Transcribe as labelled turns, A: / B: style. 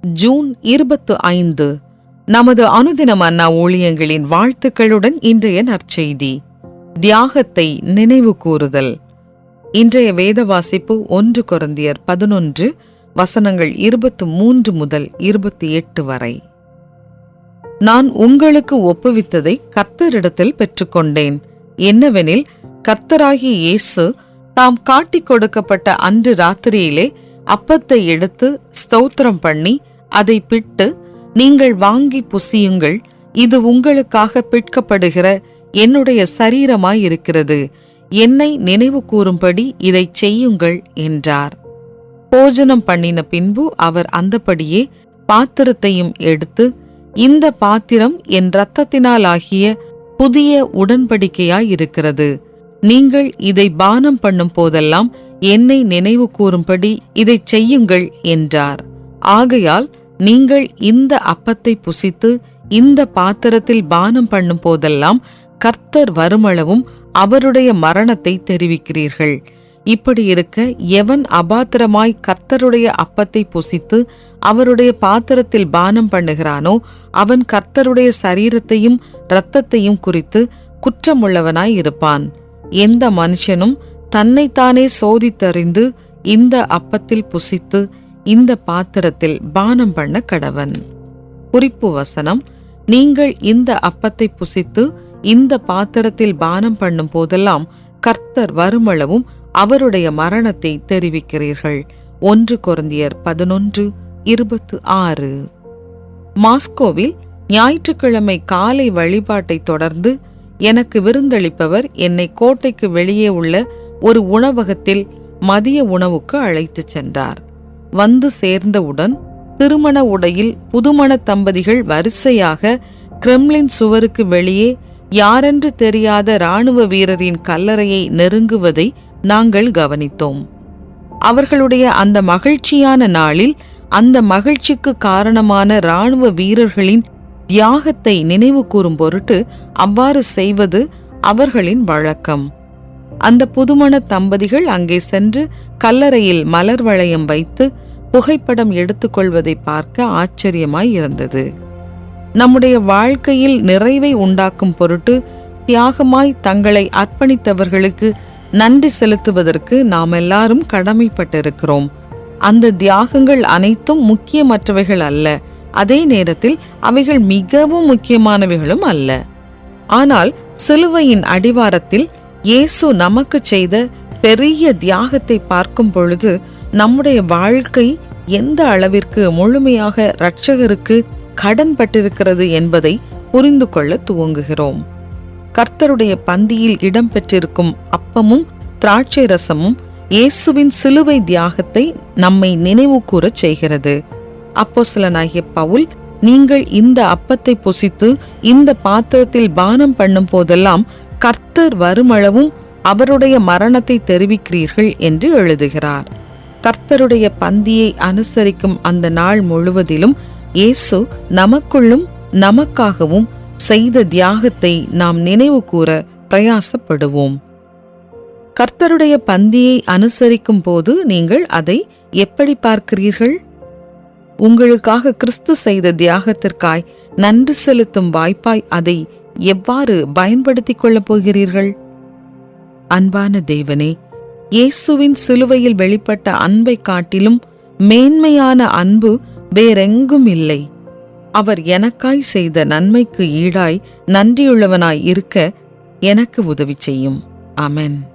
A: June இருபத்து ஐந்து. நமது அனுதினம் அண்ணா ஊழியங்களின் வாழ்த்துக்களுடன் இன்றைய நற்செய்தி தியாகத்தை நினைவு கூறுதல். இன்றைய வேத வாசிப்பு ஒன்று குறந்தியர் பதினொன்று வசனங்கள் இருபத்து மூன்று முதல் இருபத்தி எட்டு வரை. நான் உங்களுக்கு ஒப்புவித்ததை கர்த்தரிடத்தில் பெற்றுக்கொண்டேன். என்னவெனில் கர்த்தராகிய இயேசு தாம் காட்டிக் கொடுக்கப்பட்ட அன்று ராத்திரியிலே அப்பத்தை எடுத்து ஸ்தோத்திரம் பண்ணி அதை பிட்டு நீங்கள் வாங்கி புசியுங்கள். இது உங்களுக்காக பிற்கப்படுகிற என்னுடைய சரீரமாயிருக்கிறது. என்னை நினைவு கூறும்படி இதை செய்யுங்கள் என்றார். போஜனம் பண்ணின பின்பு அவர் அந்தபடியே பாத்திரத்தையும் எடுத்து இந்த பாத்திரம் என் இரத்தத்தினாலாகிய புதிய உடன்படிக்கையாயிருக்கிறது. நீங்கள் இதை பானம் பண்ணும் போதெல்லாம் என்னை நினைவு கூறும்படி இதை செய்யுங்கள் என்றார். ஆகையால் நீங்கள் இந்த அப்பத்தை புசித்து இந்த பாத்திரத்தில் பானம் பண்ணும் போதெல்லாம் கர்த்தர் வருமளவும் அவருடைய மரணத்தை தெரிவிக்கிறீர்கள். இப்படி இருக்க எவன் அபாத்திரமாய் கர்த்தருடைய அப்பத்தை புசித்து அவருடைய பாத்திரத்தில் பானம் பண்ணுகிறானோ அவன் கர்த்தருடைய சரீரத்தையும் இரத்தத்தையும் குறித்து குற்றமுள்ளவனாய் இருப்பான். எந்த மனுஷனும் தன்னைத்தானே சோதித்தறிந்து இந்த அப்பத்தில் புசித்து இந்த பாத்திரத்தில் பானம் பண்ண கடவன். குறிப்பு வசனம் நீங்கள் இந்த அப்பத்தை புசித்து இந்த பாத்திரத்தில் பானம் பண்ணும் போதெல்லாம் கர்த்தர் வருமளவும் அவருடைய மரணத்தை தெரிவிக்கிறீர்கள். ஒன்று கொருந்தியர் பதினொன்று இருபத்து ஆறு. மாஸ்கோவில் ஞாயிற்றுக்கிழமை காலை வழிபாட்டை தொடர்ந்து எனக்கு விருந்தளிப்பவர் என்னை கோட்டைக்கு வெளியே உள்ள ஒரு உணவகத்தில் மதிய உணவுக்கு அழைத்துச் சென்றார். வந்து சேர்ந்தவுடன் திருமண உடையில் புதுமண தம்பதிகள் வரிசையாக கிரெம்லின் சுவருக்கு வெளியே யாரென்று தெரியாத இராணுவ வீரரின் கல்லறையை நெருங்குவதை நாங்கள் கவனித்தோம். அவர்களுடைய அந்த மகிழ்ச்சியான நாளில் அந்த மகிழ்ச்சிக்கு காரணமான இராணுவ வீரர்களின் தியாகத்தை நினைவு கூறும் பொருட்டு அவ்வாறு செய்வது அவர்களின் வழக்கம். அந்த புதுமண தம்பதிகள் அங்கே சென்று கல்லறையில் மலர் வளையம் வைத்து புகைப்படம் எடுத்துக்கொள்வதை பார்க்க ஆச்சரியமாய் இருந்தது. நம்முடைய வாழ்க்கையில் நிறைவை உண்டாக்கும் பொருட்டு தியாகமாய் தங்களை அர்ப்பணித்தவர்களுக்கு நன்றி செலுத்துவதற்கு நாம் எல்லாரும் கடமைப்பட்டிருக்கிறோம். அந்த தியாகங்கள் அனைத்தும் முக்கியமற்றவைகள் அல்ல. அதே நேரத்தில் அவைகள் மிகவும் முக்கியமானவைகளும் அல்ல. ஆனால் சிலுவையின் அடிவாரத்தில் இயேசு நமக்கு செய்த பெரிய தியாகத்தை பார்க்கும் பொழுது நம்முடைய வாழ்க்கை எந்த அளவிற்கு முழுமையாக இரட்சகருக்கு கடன் பட்டிருக்கிறது என்பதை புரிந்து கொள்ள துவங்குகிறோம். கர்த்தருடைய பந்தியில் இடம்பெற்றிருக்கும் அப்பமும் திராட்சை ரசமும் இயேசுவின் சிலுவை தியாகத்தை நம்மை நினைவு கூறச் செய்கிறது. அப்போஸ்தலனாகிய பவுல் நீங்கள் இந்த அப்பத்தை புசித்து இந்த பாத்திரத்தில் பானம் பண்ணும் போதெல்லாம் கர்த்தர் வருமளவும் அவருடைய மரணத்தை தெரிவிக்கிறீர்கள் என்று எழுதுகிறார். கர்த்தருடைய பந்தியை அனுசரிக்கும் அந்த நாள் முழுவதிலும் இயேசு நமக்குள்ளும் நமக்காகவும் செய்த தியாகத்தை நாம் நினைவு கூற பிரயாசப்படுவோம். கர்த்தருடைய பந்தியை அனுசரிக்கும் போது நீங்கள் அதை எப்படி பார்க்கிறீர்கள்? உங்களுக்காக கிறிஸ்து செய்த தியாகத்திற்காய் நன்றி செலுத்தும் வாய்ப்பாய் அதை எவ்வாறு பயன்படுத்திக் கொள்ளப் போகிறீர்கள்? அன்பான தேவனே இயேசுவின் சிலுவையில் வெளிப்பட்ட அன்பை காட்டிலும் மேன்மையான அன்பு வேறெங்கும் இல்லை. அவர் எனக்காய் செய்த நன்மைக்கு ஈடாய் நன்றியுள்ளவனாய் இருக்க எனக்கு உதவி செய்யும். அமென்